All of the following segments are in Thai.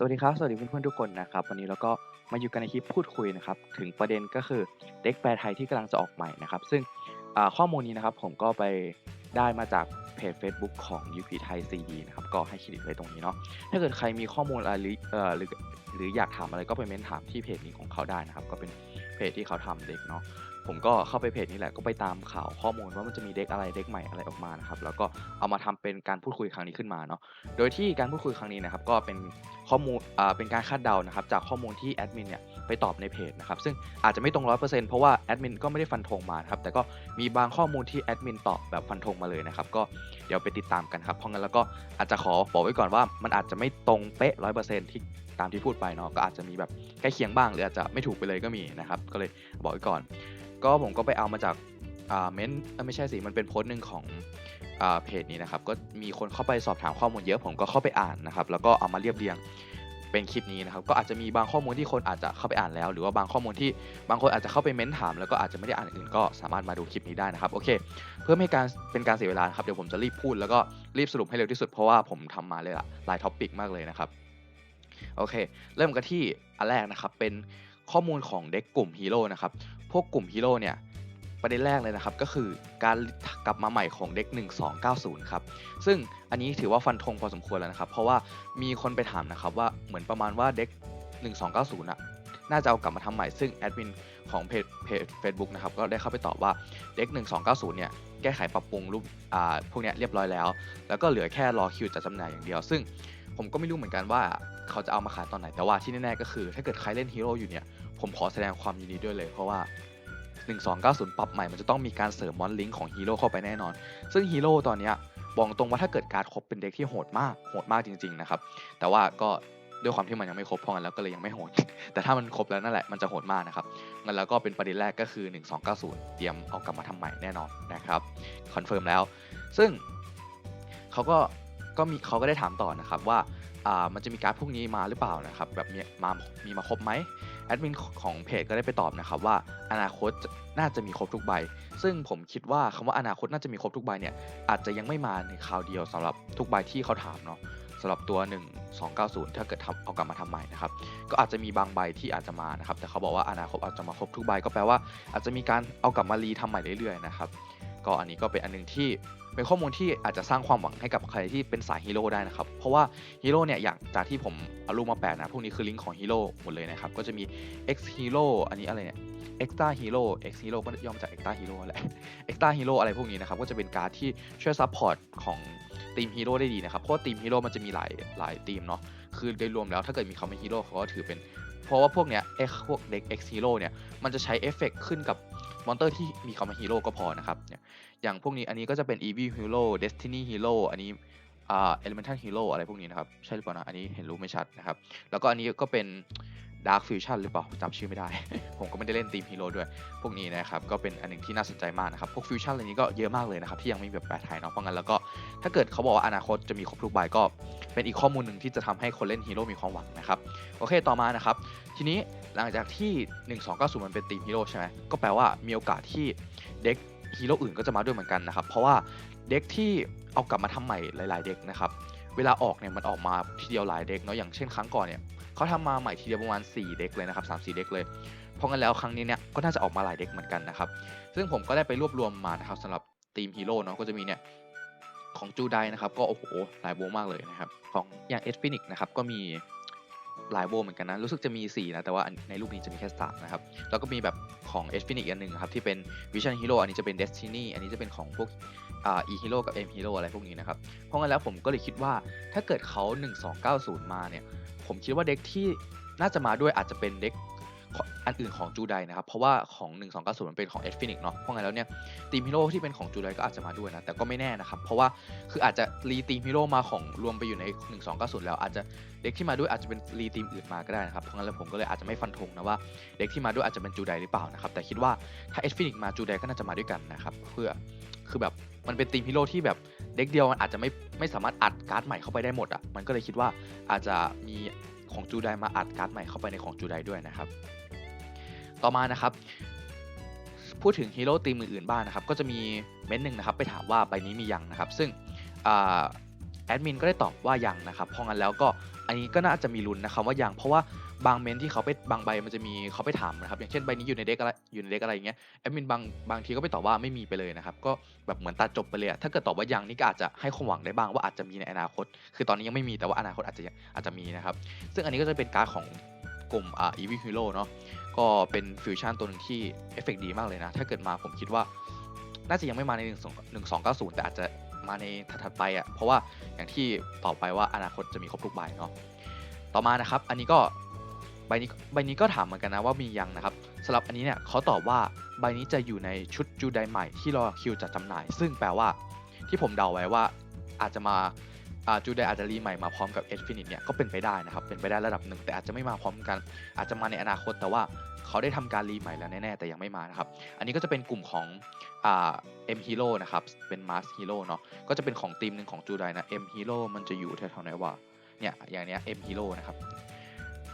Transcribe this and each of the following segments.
สวัสดีครับ สวัสดีเพื่อนๆทุกคนนะครับ วันนี้เราก็มาอยู่กันในคลิปพูดคุยนะครับ ถึงประเด็นก็คือเด็กแปลไทยที่กำลังจะออกใหม่นะครับ ซึ่งข้อมูลนี้นะครับผมก็ไปได้มาจากเพจ Facebook ของ UP ไทย CD นะครับ ก็ให้เครดิตไว้ตรงนี้เนาะถ้าเกิดใครมีข้อมูลอะไรหรือหรือหรืออยากถามอะไรก็ไปเม้นถามที่เพจนี้ของเขาได้นะครับ ก็เป็นเพจที่เขาทำเด็กเนาะ ผมก็เข้าไปเพจนี้แหละก็ไปตามข่าวข้อมูลว่ามันจะมีเด็กอะไรเด็กใหม่อะไรออกมานะครับแล้วก็เอามาทำเป็นการพูดคุยครั้งนี้ขึ้นมาเนาะโดยที่การพูดคุยครั้งนี้นะครับก็เป็นข้อมูลอ่าเป็นการคาดเดานะครับจากข้อมูลที่แอดมินเนี่ยไปตอบในเพจนะครับซึ่งอาจจะไม่ตรงร้อยเปอร์เซ็นต์เพราะว่าแอดมินก็ไม่ได้ฟันธงมาครับแต่ก็มีบางข้อมูลที่แอดมินตอบแบบฟันธงมาเลยนะครับก็เดี๋ยวไปติดตามกันครับเพราะงั้นแล้วก็อาจจะขอบอกไว้ก่อนว่ามันอาจจะไม่ตรงเป๊ะร้อยเปอร์เซ็นต์ที่ตามที่พูดไปเนาะก็อาจจะมีแบบใกล้เคียงบ้างหรืออาจจะไม่ถูกไปเลยก็มีนะครับก็เลยบอกไว้ก่อน ก็ผมก็ไปเอามาจากอ่าเม้นต์ไม่ใช่สิมันเป็นโพสต์หนึ่งของอ่าเพจนี้นะครับ ก็มีคนเข้าไปสอบถามข้อมูลเยอะผมก็เข้าไปอ่านนะครับ แล้วก็เอามาเรียบเรียงเป็นคลิปนี้นะครับ ก็อาจจะมีบางข้อมูลที่คนอาจจะเข้าไปอ่านแล้ว หรือว่าบางข้อมูลที่บางคนอาจจะเข้าไปเม้นถาม แล้วก็อาจจะไม่ได้อ่านอื่นก็สามารถมาดูคลิปนี้ได้นะครับโอเค เพื่อไม่ให้การเป็นการเสียเวลาครับเดี๋ยวผมจะรีบพูดแล้วก็รีบสรุปให้เร็วที่สุดเพราะว่าผมทำมาเลยละหลายท็อปิกมากเลยนะครับโอเค เริ่มกันที่อันแรกนะครับเป็นข้อมูลของเด็กกลุ่มฮีโร่นะครับ พวกกลุ่มฮีโร่เนี่ยประเด็นแรกเลยนะครับก็คือการกลับมาใหม่ของเด็ก 1290 ครับ ซึ่งอันนี้ถือว่าฟันธงพอสมควรแล้วนะครับ เพราะว่ามีคนไปถามนะครับว่าเหมือนประมาณว่าเด็ก 1290อะน่าจะเอากลับมาทำใหม่ซึ่งแอดมินของเพจเพจ Facebook นะครับก็ได้เข้าไปตอบว่าเด็ก 1290 เนี่ยแก้ไขปรับปรุงรูปอ่าพวกเนี้ยเรียบร้อยแล้ว แล้วก็เหลือแค่รอคิวจัดจำหน่ายอย่างเดียว ซึ่ง ผมก็ไม่รู้เหมือนกันว่าเขาจะเอามาขายตอนไหน แต่ว่าที่แน่ๆก็คือ ถ้าเกิดใครเล่นฮีโร่อยู่เนี่ย ผมขอแสดงความยินดีด้วยเลย เพราะว่า 1290 ปรับใหม่มันจะต้องมีการเสริมมอนลิงของฮีโร่เข้าไปแน่นอน ซึ่งฮีโร่ตอนนี้บอกตรงว่าถ้าเกิดการ์ดครบเป็นเด็กที่โหดมากโหดมากจริงๆนะครับแต่ว่าก็ด้วยความที่มันยังไม่ครบพราะงั้นแล้วก็เลยยังไม่โหด แต่ถ้ามันครบแล้วนั่นแหละมันจะโหดมากนะครับงั้นแล้วก็เป็นประเด็นแรกก็คือ 1290 เตรียมเอากลับมาทำใหม่แน่นอนนะครับคอนเฟิร์มแล้ว ซึ่งเขาก็ ก็มีเขาก็ได้ถามต่อนะครับว่ามันจะมีการพวกนี้มาหรือเปล่านะครับแบบมีมามีมาครบไหมแอดมินของเพจก็ได้ไปตอบนะครับว่าอนาคตน่าจะมีครบทุกใบ ซึ่งผมคิดว่าคำว่าอนาคตน่าจะมีครบทุกใบเนี่ยอาจจะยังไม่มาในคราวเดียวสำหรับทุกใบที่เขาถามเนาะสำหรับตัว 1290 ถ้าเกิดทำเอากลับมาทำใหม่นะครับ ก็อาจจะมีบางใบที่อาจจะมานะครับ แต่เขาบอกว่าอนาคตอาจจะมาครบทุกใบ ก็แปลว่าอาจจะมีการเอากลับมารีทำใหม่เรื่อยๆนะครับ ก็อันนี้ก็เป็นอันหนึงที่ เป็นข้อมูลที่อาจจะสร้างความหวังให้กับใครที่เป็นสายฮีโร่ได้นะครับ เพราะว่าฮีโร่เนี่ยอย่างจากที่ผมเอารูปมาแปะนะ พวกนี้คือลิงก์ของฮีโร่หมดเลยนะครับ ก็จะมี X Hero อันนี้อะไรเนี่ย Extra Hero X Hero ก็ย่อมาจาก Extra Hero แหละ Extra Hero อะไรพวกนี้นะครับ ก็จะเป็นการ์ดที่ช่วยซัพพอร์ตของทีมฮีโร่ได้ดีนะครับ เพราะทีมฮีโร่มันจะมีหลายหลายทีมเนาะ คือโดยรวมแล้วถ้าเกิดมีคำว่าฮีโร่เขาก็ถือเป็น เพราะว่าพวกเนี้ยเอ็กพวกเด็ก X Hero เนี่ย มันจะใช้เอฟเฟกขึ้นกับ มอนเตอร์ที่มีคำว่าฮีโร่ก็พอนะครับเนี่ยอย่างพวกนี้อันนี้ก็จะเป็น Evil Hero Destiny Hero อันนี้อ่า Elemental Hero อะไรพวกนี้นะครับ ใช่หรือเปล่านะ อันนี้เห็นรู้ไม่ชัดนะครับ แล้วก็อันนี้ก็เป็น Dark Fusion หรือเปล่าจำชื่อไม่ได้ ผมก็ไม่ได้เล่นทีมฮีโร่ด้วย พวกนี้นะครับ ก็เป็นอันหนึ่งที่น่าสนใจมากนะครับ พวกฟิวชั่นอะไรนี้ก็เยอะมากเลยนะครับ ที่ยังไม่มีแบบแปลไทยเนาะเพราะงั้นแล้วก็ถ้าเกิดเขาบอกว่าอนาคตจะมีครบทุกใบก็เป็นอีกข้อมูลหนึ่งที่จะทำให้คนเล่นฮีโร่มีความหวังนะครับ โอเค ต่อมานะครับ ทีนี้ หลังจากที่ 1290 มันเป็นทีมฮีโร่ใช่ไหมก็แปลว่ามีโอกาสที่เด็กฮีโร่อื่นก็จะมาด้วยเหมือนกันนะครับ เพราะว่าเด็กที่เอากลับมาทำใหม่หลาย ๆ เด็กนะครับ เวลาออกเนี่ยมันออกมาทีเดียวหลายเด็กเนาะ อย่างเช่นครั้งก่อนเนี่ยเขาทำมาใหม่ทีเดียวประมาณ 4 เด็กเลยนะครับ3 4เด็กเลย เพราะงั้นแล้วครั้งนี้เนี่ยก็น่าจะออกมาหลายเด็กเหมือนกันนะครับ ซึ่งผมก็ได้ไปรวบรวมมานะครับสำหรับทีมฮีโร่เนาะ ก็จะมีเนี่ยของจูไดนะครับ ก็โอ้โหหลายโบมากเลยนะครับ ของอย่างเอสฟินิกนะครับก็มี หลายโบเหมือนกันนะ รู้สึกจะมี 4 นะ แต่ว่าในรูปนี้จะมีแค่สามนะครับ แล้วก็มีแบบของเอสฟินิกอันหนึ่งครับ ที่เป็นวิชั่นฮีโร่อันนี้จะเป็นเดสตินีอันนี้จะเป็นของพวกอ่าอีฮีโร่กับเอ็มฮีโร่อะไรพวกนี้นะครับ เพราะงั้นแล้วผมก็เลยคิดว่าถ้าเกิดเขา 1290 มาเนี่ย ผมคิดว่าเด็กที่น่าจะมาด้วยอาจจะเป็นเด็ก อันอื่นของจูไดนะครับ เพราะว่าของ1290มันเป็นของเอ p ฟินิกเนาะเพราะงั้นแล้วเนี่ยทีมฮีโร่ที่เป็นของจูไดก็อาจจะมาด้วยนะ แต่ก็ไม่แน่นะครับ เพราะว่าคืออาจจะรีทีมฮีโร่มาของรวมไปอยู่ใน 1290 แล้ว อาจจะเด็กที่มาด้วยอาจจะเป็นรีทีมอื่นมาก็ได้นะครับ เพราะงั้นแล้วผมก็เลยอาจจะไม่ฟันธงนะว่าเด็กที่มาด้วยอาจจะเป็นจูไดหรือเปล่านะครับ แต่คิดว่าถ้าเอ p ฟินิกมาจูไดก็น่าจะมาด้วยกันนะครับ เพื่อคือแบบมันเป็นทีมฮีโร่ที่แบบเด็กเดียวมันอาจจะไม่ไม่สามารถอัดการ์ดใหม่เข้าไปได้หมดอะ มันก็เลยคิดว่าอาจจะมีของจูไดมาอัดการ์ดใหม่เข้าไปในของจูไดด้วยนะครับ ต่อมานะครับ พูดถึงฮีโร่ทีมอื่นๆบ้างนะครับ ก็จะมีเม้นต์หนึ่งนะครับ ไปถามว่าใบนี้มียังนะครับ ซึ่งอแอดมินก็ได้ตอบว่ายังนะครับเพราะงั้นแล้วก็อันนี้ก็น่าจะมีลุ้นนะครับว่ายังเพราะว่าบางเมนที่เขาไปบางใบมันจะมีเขาไปถามนะครับ อย่างเช่นใบนี้อยู่ในเด็กอะไรอยู่ในเด็กอะไรอย่างเงี้ยแอดมินบางบางทีก็ไปตอบว่าไม่มีไปเลยนะครับ ก็แบบเหมือนตัดจบไปเลยถ้าเกิดตอบว่ายังนี่ก็อาจจะให้ความหวังได้บ้างว่าอาจจะมีในอนาคต คือตอนนี้ยังไม่มีแต่ว่าอนาคตอาจจะอาจจะมีนะครับ ซึ่งอันนี้ก็จะเป็นการของกลุ่มอ่า e v i Hero เนาะ ก็เป็นฟิวชั่นตัวหนึ่งที่เอฟเฟกต์ดีมากเลยนะ ถ้าเกิดมาผมคิดว่า น่าจะยังไม่มาใน 1 2 1 2 9 0 แต่อาจจะมาในถัดไปอะ่ะ เพราะว่าอย่างที่ต่อไปว่าอนาคตจะมีครบทุกใบเนาะ ต่อมานะครับ อันนี้ก็ใบนี้ใบนี้ก็ถามเหมือนกันนะว่ามียังนะครับสำหรับอันนี้เนี่ยเขาตอบว่าใบนี้จะอยู่ในชุดจูไดใหม่ที่รอคิวจัดจำหน่าย ซึ่งแปลว่าที่ผมเดาไว้ว่าอาจจะมา จูไดอาจจะรีใหม่มาพร้อมกับเอสฟินิตเนี่ยก็เป็นไปได้นะครับเป็นไปได้ระดับหนึ่งแต่อาจจะไม่มาพร้อมกัน อาจจะมาในอนาคตแต่ว่าเขาได้ทำการรีใหม่แล้วแน่ๆแต่ยังไม่มานะครับ อันนี้ก็จะเป็นกลุ่มของอ่า M Hero นะครับเป็นมาสฮีโร่เนาะก็จะเป็นของทีมหนึ่งของจูไดนะเอ็มฮีโร่มันจะอยู่แถวๆไหนวะเนี่ยอย่างเนี้ยเอ็มฮีโร่นะครับ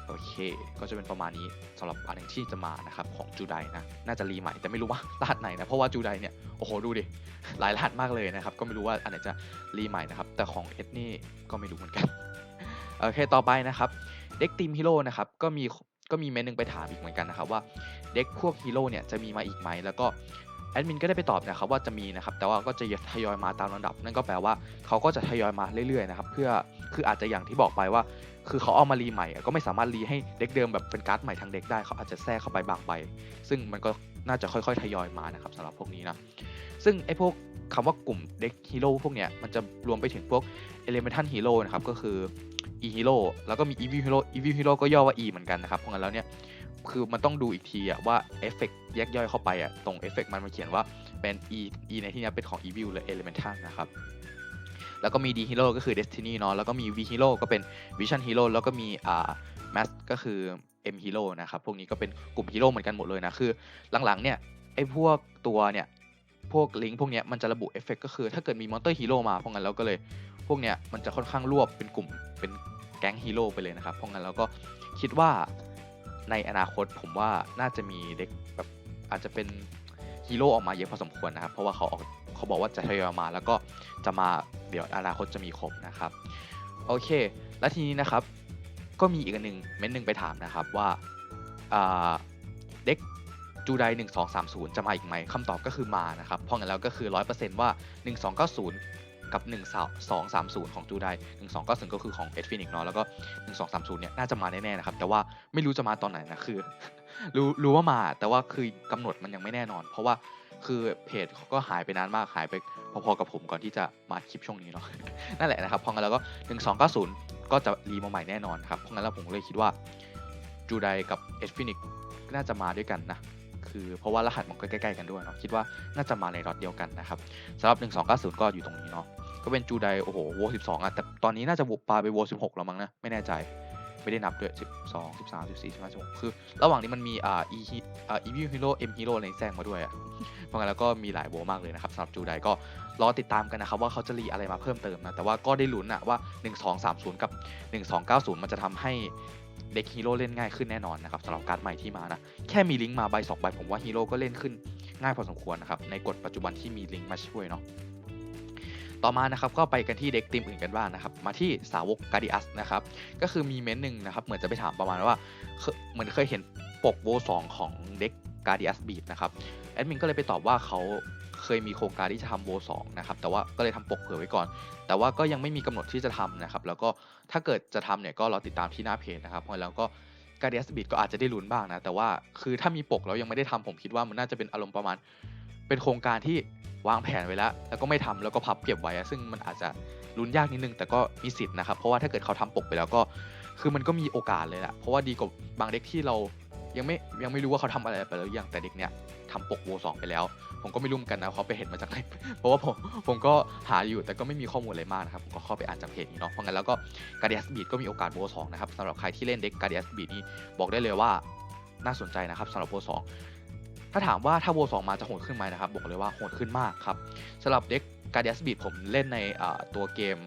โอเค ก็จะเป็นประมาณนี้สำหรับอันหนึ่งที่จะมานะครับของจูไดนะ น่าจะรีใหม่แต่ไม่รู้ว่ารหัสไหนนะ เพราะว่าจูไดเนี่ย โอ้โห ดูดิ หลายรหัสมากเลยนะครับ ก็ไม่รู้ว่าอันไหนจะรีใหม่นะครับ แต่ของเอสนี่ก็ไม่รู้เหมือนกัน โอเค ต่อไปนะครับ เด็กทีมฮีโร่นะครับ ก็มีก็มีเมนหนึ่งไปถามอีกเหมือนกันนะครับว่าเด็กพวกฮีโร่เนี่ยจะมีมาอีกไหมแล้วก็ แอดมินก็ได้ไปตอบนะครับว่าจะมีนะครับแต่ว่าก็จะทยอยมาตามลำดับ นั่นก็แปลว่าเขาก็จะทยอยมาเรื่อยๆนะครับเพื่อคืออาจจะอย่างที่บอกไปว่า คือเขาเอามารีใหม่ก็ไม่สามารถรีให้เด็กเดิมแบบเป็นการ์ดใหม่ทั้งเด็กได้เขาอาจจะแทรกเข้าไปบางใบซึ่งมันก็น่าจะค่อยๆทยอยมานะครับสำหรับพวกนี้นะซึ่งไอ้พวกคำว่ากลุ่มเด็กฮีโร่พวกเนี้ยมันจะรวมไปถึงพวก Elemental Hero นะครับก็คือ E Hero แล้วก็มี Evil Hero Evil Hero ก็ย่อว่า E เหมือนกันนะครับเพราะงั้นแล้วเนี่ย คือมันต้องดูอีกทีอะว่าเอฟเฟกแยกย่อยเข้าไปอะตรงเอฟเฟกมันมาเขียนว่าเป็น E E ในที่นี้เป็นของ Evil หรือ Elemental นะครับ แล้วก็มี D Hero ก็คือ Destiny เนาะแล้วก็มี V Hero ก็เป็น Vision Hero แล้วก็มีอ่า Mass ก็คือ M Hero นะครับ พวกนี้ก็เป็นกลุ่มฮีโร่เหมือนกันหมดเลยนะ คือหลังๆเนี่ยไอ้พวกตัวเนี่ยพวกลิงก์พวกเนี้ยมันจะระบุเอฟเฟกก็คือถ้าเกิดมีมอนเตอร์ฮีโร่มาเพราะงั้นแล้วก็เลย พวกเนี้ยมันจะค่อนข้างรวบเป็นกลุ่มเป็นแก๊งฮีโร่ไปเลยนะครับ เพราะงั้นแล้วก็คิดว่า ในอนาคตผมว่าน่าจะมีเด็กแบบอาจจะเป็นฮีโร่ออกมาเยอะพอสมควรนะครับ เพราะว่าเขาออกเขาบอกว่าจะทยอยมา แล้วก็จะมาเดี๋ยวอนาคตจะมีครบนะครับ โอเค แล้วทีนี้นะครับ ก็มีอีกหนึ่งเม้นหนึ่งไปถามนะครับว่าอ่าเด็กจูได1230 จะมาอีกไหมคำตอบก็คือมานะครับ เพราะงั้นแล้วก็คือ 100%ว่า 1290 กับ 1230 ของจูได1290ก็คือของเอ็ดฟินิกเนาะแล้วก็ 1230เนี่ยน่าจะมาแน่ๆนะครับ แต่ว่าไม่รู้จะมาตอนไหนนะคือ รู้รู้ว่ามาแต่ว่าคือกำหนดมันยังไม่แน่นอน เพราะว่าคือเพจเขาก็หายไปนานมากหายไปพอๆกับผมก่อนที่จะมาคลิปช่วงนี้เนาะนั่นแหละนะครับพราะงั้นแล้วก็ 1290 ก็จะรีมาใหม่แน่นอนครับเพราะงั้นแล้วผมเลยคิดว่าจูไดกับเอ f ฟินิกน่าจะมาด้วยกันนะคือเพราะว่ารหัสมันก็ใกล้ๆกันด้วยเนาะคิดว่าน่าจะมาในรอตเดียวกันนะครับสำหรับ 1290 ก็อยู่ตรงนี้เนาะ ก็เป็นจูไดโอ้โหโว12อะแต่ตอนนี้น่าจะปาไปโว16แล้วมั้งนะ ไม่แน่ใจไม่ได้นับด้วย12 13 14 15 16คือ ระหว่างนี้มันมีอ่า e อ่า e v i hero m hero อะไรแทรกมาด้วยอะเพราะงั้นแล้วก็มีหลายโวมากเลยนะครับสำหรับจูไดก็รอติดตามกันนะครับว่าเขาจะรีอะไรมาเพิ่มเติมนะแต่ว่าก็ได้ลุ้นอะว่า 1230 กับ 1290 มันจะทำให้เด็กฮีโร่เล่นง่ายขึ้นแน่นอนนะครับสำหรับการ์ดใหม่ที่มานะ แค่มีลิงก์มาใบ2ใบผมว่าฮีโร่ก็เล่นขึ้นง่ายพอสมควรนะครับในกฎปัจจุบันที่มีลิงก์มาช่วยเนาะ ต่อมานะครับก็ไปกันที่เด็กทีมอื่นกันบ้างนะครับ มาที่สาวกการดิอัสนะครับ ก็คือมีเม้นหนึ่งนะครับ เหมือนจะไปถามประมาณว่าเหมือนเคยเห็นปกโวสองของเด็กการดิอัสบีดนะครับแอดมินก็เลยไปตอบว่าเขาเคยมีโครงการที่จะทำโวสองนะครับ แต่ว่าก็เลยทำปกเผื่อไว้ก่อน แต่ว่าก็ยังไม่มีกำหนดที่จะทำนะครับ แล้วก็ถ้าเกิดจะทำเนี่ยก็รอติดตามที่หน้าเพจนะครับพราะแล้วก็การดิอัสบีดก็อาจจะได้ลุ้นบ้างนะ แต่ว่าคือถ้ามีปกแล้วยังไม่ได้ทำผมคิดว่ามันน่าจะเป็นอารมณ์ประมาณ เป็นโครงการที่ วางแผนไว้แล้ว แล้วก็ไม่ทำแล้วก็พับเก็บไว้ ซึ่งมันอาจจะลุ้นยากนิดนึง แต่ก็มีสิทธิ์นะครับ เพราะว่าถ้าเกิดเขาทำปกไปแล้วก็ คือมันก็มีโอกาสเลยแหละเพราะว่าดีกว่าบางเด็กที่เรายังไม่ยังไม่รู้ว่าเขาทำอะไรไปแล้วอยังแต่เด็กเนี้ยทำปกโวสองไปแล้ว ผมก็ไม่รู้เหมือนกันนะเขาไปเห็นมาจากไหนเพราะว่าผมผมก็หาอยู่แต่ก็ไม่มีข้อมูลอะไรมากนะครับผมก็เข้าไปอ่านจากเพจนี้เนาะเพราะงั้นแล้วก็การ d ิ a สบีดก็มีโอกาสโวสองนะครับสำหรับใครที่เล่นเด็กการ d ิ a สบีดนี่บอกได้เลยว่าน่าสนใจนะครับสำหรับโวสอง ถ้าถามว่าถ้าโวสองมาจะโหดขึ้นไหมนะครับ บอกเลยว่าโหดขึ้นมากครับสำหรับเด็กการ d ิ a สบีดผมเล่นในตัวเกม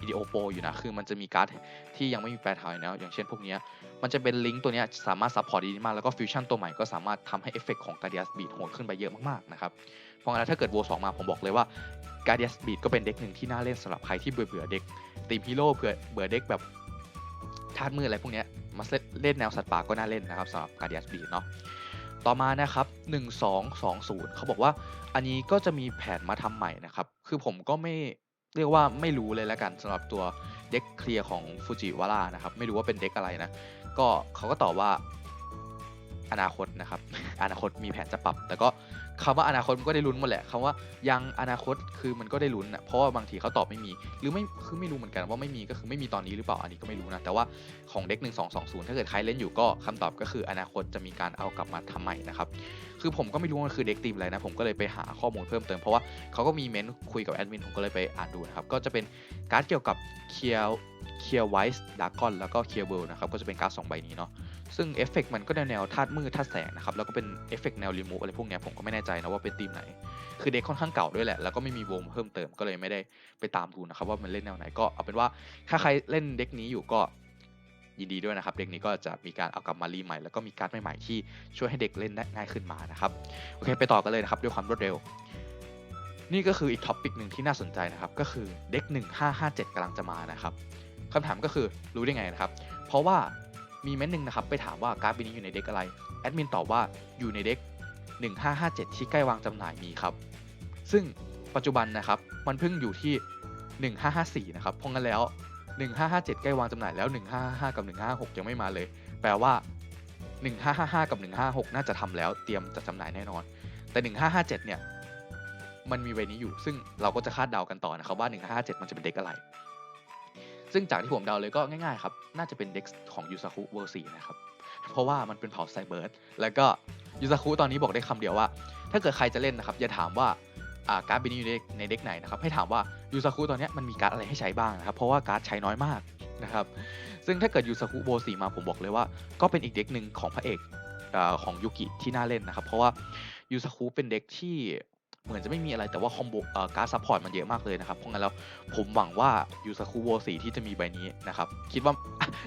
วิดีโอโปอยู่นะ คือมันจะมีการ์ดที่ยังไม่มีแปลไทยนะอย่างเช่นพวกนี้มันจะเป็นลิงก์ตัวนี้สามารถซัพพอร์ตดีมาก แล้วก็ฟิวชั่นตัวใหม่ก็สามารถทำให้เอฟเฟกต์ของ Guardians Beat โหดขึ้นไปเยอะมากๆนะครับ เพราะงั้นถ้าเกิดโวสองมาผมบอกเลยว่า Guardians Beat ก็เป็นเด็กหนึ่งที่น่าเล่นสำหรับใครที่เบื่อเบื่อเด็กตีมฮีโร่เบื่อเบื่อเด็กแบบธาตุมืดอะไรพวกนี้มาเล่นแนวสัตว์ป่าก็น่าเล่นนะครับสำหรับ Guardians Beat เนาะ ต่อมานะครับ1220 เขาบอกว่าอันนี้ก็จะมีแผนมาทำใหม่นะครับ คือผมก็ไม่เรียกว่าไม่รู้เลยแล้วกันสำหรับตัวเด็กเคลียร์ของฟูจิวาร่านะครับ ไม่รู้ว่าเป็นเด็กอะไรนะ ก็เขาก็ตอบว่าอนาคตนะครับ อนาคตมีแผนจะปรับ แต่ก็ คำว่าอนาคตมันก็ได้ลุ้นหมดแหละคำว่ายังอนาคตคือมันก็ได้ลุ้นอะเพราะว่าบางทีเขาตอบไม่มี หรือไม่คือไม่รู้เหมือนกันว่าไม่มีก็คือไม่มีตอนนี้หรือเปล่าอันนี้ก็ไม่รู้นะแต่ว่าของเด็ก 1220 ถ้าเกิดใครเล่นอยู่ก็คำตอบก็คืออนาคตจะมีการเอากลับมาทำใหม่นะครับ คือผมก็ไม่รู้ว่ามันคือเด็กทีมอะไรนะ ผมก็เลยไปหาข้อมูลเพิ่มเติม เพราะว่าเขาก็มีเมนต์คุยกับแอดมินผมก็เลยไปอ่านดูนะครับ ก็จะเป็นการ์ดเกี่ยวกับเคียร์เคียร์ไวส์ดากอนแล้วก็เคียร์เวิลนะครับ ก็จะเป็นการ์ดสองใบนี้เนาะ ซึ่งเอฟเฟกต์มันก็แนวแนวธาตุมืดธาตุแสงนะครับ แล้วก็เป็นเอฟเฟกต์แนวรีมูฟอะไรพวกเนี้ยผมก็ไม่แน่ใจนะว่าเป็นทีมไหน คือเด็กค่อนข้างเก่าด้วยแหละ แล้วก็ไม่มีวงเพิ่มเติม ก็เลยไม่ได้ไปตามดูนะครับว่ามันเล่นแนวไหน ก็เอาเป็นว่าถ้าใครเล่นเด็กนี้อยู่ก็ ยินดีด้วยนะครับ เด็กนี้ก็จะมีการเอากลับมารีใหม่แล้วก็มีการ์ดใหม่ๆที่ช่วยให้เด็กเล่นได้ง่ายขึ้นมานะครับโอเคไปต่อกันเลยนะครับด้วยความรวดเร็ว นี่ก็คืออีกท็อปิกหนึ่งที่น่าสนใจนะครับก็คือเด็ก 1557กำลังจะมานะครับคำถามก็คือรู้ได้ไงนะครับ เพราะว่ามีเม้นหนึ่งนะครับไปถามว่าการ์ดใบนี้อยู่ในเด็กอะไรแอดมินตอบว่าอยู่ในเด็ก1557 ที่ใกล้วางจำหน่ายมีครับ ซึ่งปัจจุบันนะครับมันเพิ่งอยู่ที่ 1554 นะครับเพราะงั้นแล้ว 1557 ใกล้วางจำหน่ายแล้ว 1555 กับ 156 ยังไม่มาเลย แปลว่า 1555 กับ 156 น่าจะทำแล้วเตรียมจะจำหน่ายแน่นอน แต่ 1557 เนี่ย มันมีใบนี้อยู่ ซึ่งเราก็จะคาดเดากันต่อนะครับว่า 1557 มันจะเป็นเด็กอะไร ซึ่งจากที่ผมเดาเลยก็ง่ายๆครับ น่าจะเป็นเด็กของยูซาคุเวอร์ซีนะครับ เพราะว่ามันเป็นเผ่าไซเบิร์ด แล้วก็ยูซาคุตอนนี้บอกได้คำเดียวว่า ถ้าเกิดใครจะเล่นนะครับอย่าถามว่าอ่า การ์ดใบนี้อยู่ในในเด็กไหนนะครับให้ถามว่ายูซาคุตอนนี้มันมีการ์ดอะไรให้ใช้บ้างนะครับเพราะว่าการ์ดใช้น้อยมากนะครับซึ่งถ้าเกิดยูซาคุโบสีมาผมบอกเลยว่า ก็เป็นอีกเด็กหนึ่งของพระเอกอของยูกิที่น่าเล่นนะครับเพราะว่ายูซาคุเป็นเด็กที่เหมือนจะไม่มีอะไรแต่ว่าคอมโบการ์ดซัพพอร์ตมันเยอะมากเลยนะครับเพราะงั้นแล้วผมหวังว่ายูซาคุโบสีที่จะมีใบนี้นะครับคิดว่า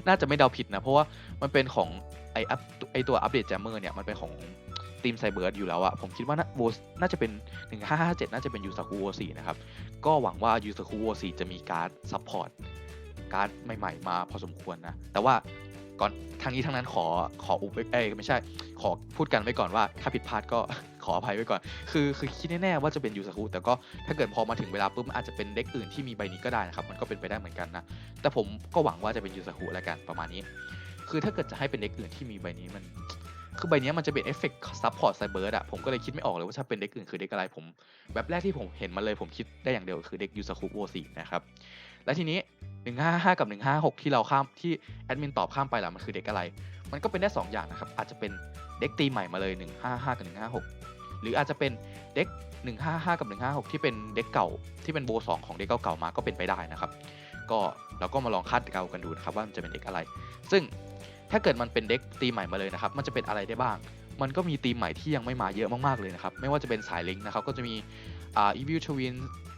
น่าจะไม่เดาผิดนะ เพราะว่ามันเป็นของไออัพไอตัวอัปเดตแจมเมอร์เนี่ยมันเป็นของ ทีมไซเบิร์ดอยู่แล้วอะผมคิดว่าน่าโวน่าจะเป็น 1557 น่าจะเป็นยูซาคุโวสีนะครับ ก็หวังว่ายูซาคุโวสีจะมีการซัพพอร์ตการ์ดใหม่ๆ มาพอสมควรนะ แต่ว่าก่อนทางนี้ทั้งนั้นขอขออุบไว้เอ้ไม่ใช่ ขอพูดกันไว้ก่อนว่า ถ้าผิดพลาดก็ขออภัยไว้ก่อน คือคือคิดแน่ๆว่าจะเป็นยูซาคุแต่ก็ถ้าเกิดพอมาถึงเวลาปุ๊บอาจจะเป็นเด็กอื่นที่มีใบนี้ก็ได้นะครับ มันก็เป็นไปได้เหมือนกันนะ แต่ผมก็หวังว่าจะเป็นยูซาคุแล้วกันประมาณนี้ คือถ้าเกิดจะให้เป็นเด็กอื่นที่มีใบนี้มัน คือใบนี้มันจะเป็นเอฟเฟกต์ซับพอร์ตไซเบิร์ดอะผมก็เลยคิดไม่ออกเลยว่าถ้าเป็นเด็กอื่นคือเด็กอะไรผมแบบแรกที่ผมเห็นมาเลยผมคิดได้อย่างเดียวคือเด็กยูซาคุโวสีนะครับและทีนี้ 155 กับ 156 ที่เราข้ามที่แอดมินตอบข้ามไปแล้วมันคือเด็กอะไร มันก็เป็นได้ 2 อย่างนะครับอาจจะเป็นเด็กตีใหม่มาเลย 155 กับ 156 หรืออาจจะเป็นเด็ก 155 กับ 156 ที่เป็นเด็กเก่าที่เป็นโบสองของเด็กเก่าๆมาก็เป็นไปได้นะครับก็เราก็มาลองคาดเดากันดูนะครับว่ามันจะเป็นเด็กอะไร ซึ่ง ถ้าเกิดมันเป็นเด็กตีใหม่มาเลยนะครับ มันจะเป็นอะไรได้บ้าง มันก็มีตีมใหม่ที่ยังไม่มาเยอะมากๆเลยนะครับ ไม่ว่าจะเป็นสายลิงก์นะครับ ก็จะมีอ่า Evil Twin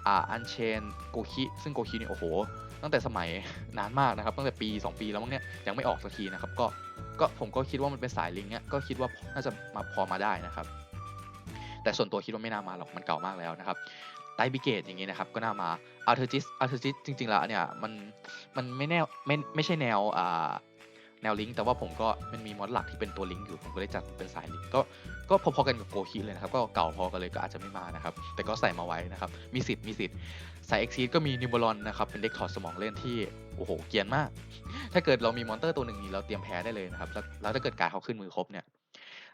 อ่า Unchain โกคิซึ่งโกคิเนี่ยโอ้โห ตั้งแต่สมัยนานมากนะครับ ตั้งแต่ปี 2 ปีแล้วมั้งเนี่ยยังไม่ออกสักทีนะครับ ก็ก็ผมก็คิดว่ามันเป็นสายลิงก์เนี่ยก็คิดว่าน่าจะมาพอมาได้นะครับ แต่ส่วนตัวคิดว่าไม่น่ามาหรอกมันเก่ามากแล้วนะครับไตบิเกตอย่างงี้นะครับก็น่ามาอัลเทอร์จิสอัลเทอร์จิสจริงๆแล้วเนี่ยมันมันไม่แนวไม่ไม่ใช่แนวอ่า แนวลิงก์แต่ว่าผมก็มันมีมอดหลักที่เป็นตัวลิงก์อยู่ผมก็เลยจัดเป็นสายลิงก์ก็ก็พอๆกันกับโกคิเลยนะครับก็เก่าพอกันเลยก็อาจจะไม่มานะครับแต่ก็ใส่มาไว้นะครับมีสิทธิ์มีสิทธิ์สายเอ็กซีก็มีนิวบอลอนนะครับเป็นเด็กถอดสมองเล่นที่โอ้โหเกียนมาก ถ้าเกิดเรามีมอนเตอร์ตัวหนึ่งนี้เราเตรียมแพ้ได้เลยนะครับแล้วถ้าเกิดการเขาขึ้นมือครบเนี่ย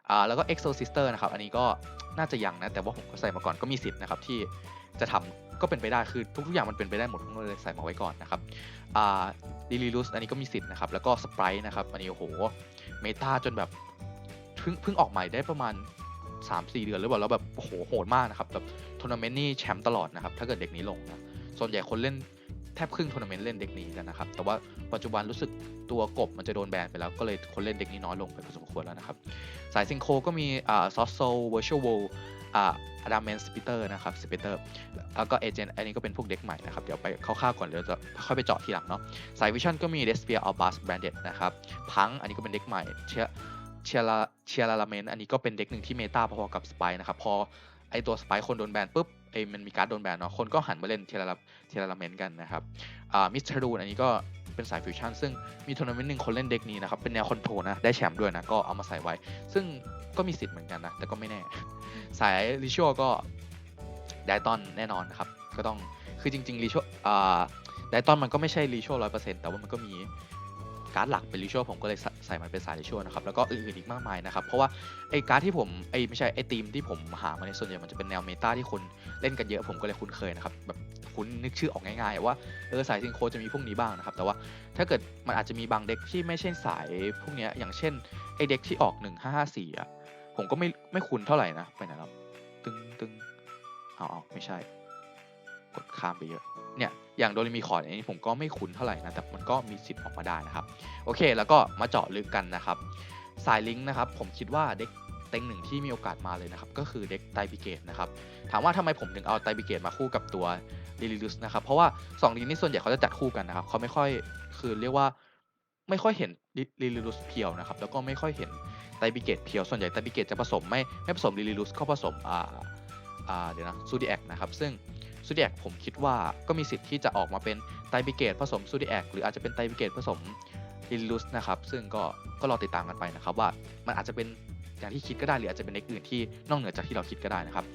อ่าแล้วก็ Exo Sister นะครับอันนี้ก็น่าจะยังนะแต่ว่าผมก็ใส่มาก่อนก็มีสิทธิ์นะครับที่จะทำ ก็เป็นไปได้คือทุกๆอย่างมันเป็นไปได้หมดก็เลยใส่มาไว้ก่อนนะครับอ่าลิลิลุสอันนี้ก็มีสิทธิ์นะครับ แล้วก็สไปร์นะครับ อันนี้โอ้โหเมตาจนแบบเพิ่งเพิ่งออกใหม่ได้ประมาณ 3-4 เดือนหรือเปล่าแล้วแบบโอ้โหโหดมากนะครับแบบทัวร์นาเมนต์นี่แชมป์ตลอดนะครับ ถ้าเกิดเด็กนี้ลงนะส่วนใหญ่คนเล่นแทบครึ่งทัวร์นาเมนต์เล่นเด็กนี้กันนะครับ แต่ว่าปัจจุบันรู้สึกตัวกบมันจะโดนแบนไปแล้ว ก็เลยคนเล่นเด็กนี้น้อยลงไปพอสมควรแล้วนะครับ สายซิงโครก็มีอ่าซอสโซเวอร์ชวล อดามเมนสปิเตอร์นะครับสปิเตอร์แล้วก็เอเจนต์อันนี้ก็เป็นพวกเด็กใหม่นะครับ เดี๋ยวไปคร่าวๆก่อน เดี๋ยวจะค่อยไปเจาะทีหลังเนาะสายวิชั่นก็มีเดสเปียอัลบัสแบรนเดดนะครับ พังอันนี้ก็เป็นเด็กใหม่เชียเชียร์เชียร์ลาเมนอันนี้ก็เป็นเด็กหนึ่งที่เมตาพอๆกับสไปนะครับ พอไอตัวสไปคนโดนแบนปุ๊บไอมันมีการ์ดโดนแบนเนาะคนก็หันมาเล่นเทียร์เทียร์ลาเมนกันนะครับอ่ามิสเตอร์ดูนอันนี้ก็เป็นสายฟิวชั่นซึ่งมีทัวร์นาเมนต์หนึ่งคนเล่นเด็กนี้นะครับเป็นแนวคอนโทรนะได้แชมป์ด้วยนะก็เอามาใส่ไว้ ซึ่งก็มีสิทธิ์เหมือนกันนะแต่ก็ไม่แน่ สายริชัวก็ไดตอนแน่นอนนะครับ ก็ต้องคือจริงๆริชัวอ่าไดตอนมันก็ไม่ใช่ริชัวร้อยเปอร์เซ็นต์แต่ว่ามันก็มีการ์ดหลักเป็นริชัวผมก็เลยใส่มันเป็นสายริชัวนะครับ แล้วก็อื่นๆอีกมากมายนะครับ เพราะว่าไอ้การ์ดที่ผมไอ้ไม่ใช่ไอ้ทีมที่ผมหามาในส่วนใหญ่มันจะเป็นแนวเมตาที่คนเล่นกันเยอะผมก็เลยคุ้นเคยนะครับแบบคุ้นนึกชื่อออกง่ายๆว่าเออสายซิงโครจะมีพวกนี้บ้างนะครับ แต่ว่าถ้าเกิดมันอาจจะมีบางเด็กที่ไม่ใช่สายพวกนี้อย่างเช่นไอเด็กที่ออก 1554อะ ผมก็ไม่ไม่คุ้นเท่าไหร่นะไปไหนแล้วตึงตึงเอาเอาไม่ใช่ กดข้ามไปเยอะ เนี่ย อย่างโดเรมีคอร์ดอันนี้ผมก็ไม่คุ้นเท่าไหร่นะ แต่มันก็มีสิทธิ์ออกมาได้นะครับ โอเค แล้วก็มาเจาะลึกกันนะครับ สายลิงก์นะครับ ผมคิดว่าเด็กเต็งหนึ่งที่มีโอกาสมาเลยนะครับ ก็คือเด็กไตบิเกตนะครับ ถามว่าทำไมผมถึงเอาไตบิเกตมาคู่กับตัวลิลิลุสนะครับ เพราะว่า2ลิงก์นี้ส่วนใหญ่เขาจะจัดคู่กันนะครับ เขาไม่ค่อย คือเรียกว่าไม่ค่อยเห็นลิลิลุสเพียวนะครับ แล้วก็ไม่ค่อยเห็น ไตบิเกตเพียวส่วนใหญ่ไตบิเกตจะผสมไม่ไม่ผสมลิลิลุสเข้าผสมอ่าอ่าเดี๋ยวนะซูดิแอคนะครับซึ่งซูดิแอคผมคิดว่าก็มีสิทธิ์ที่จะออกมาเป็นไตบิเกตผสมซูดิแอคหรืออาจจะเป็นไตบิเกตผสมลิลิลุสนะครับซึ่งก็ก็รอติดตามกันไปนะครับว่ามันอาจจะเป็นอย่างที่คิดก็ได้หรืออาจจะเป็นเด็กอื่นที่นอกเหนือจากที่เราคิดก็ได้นะครับ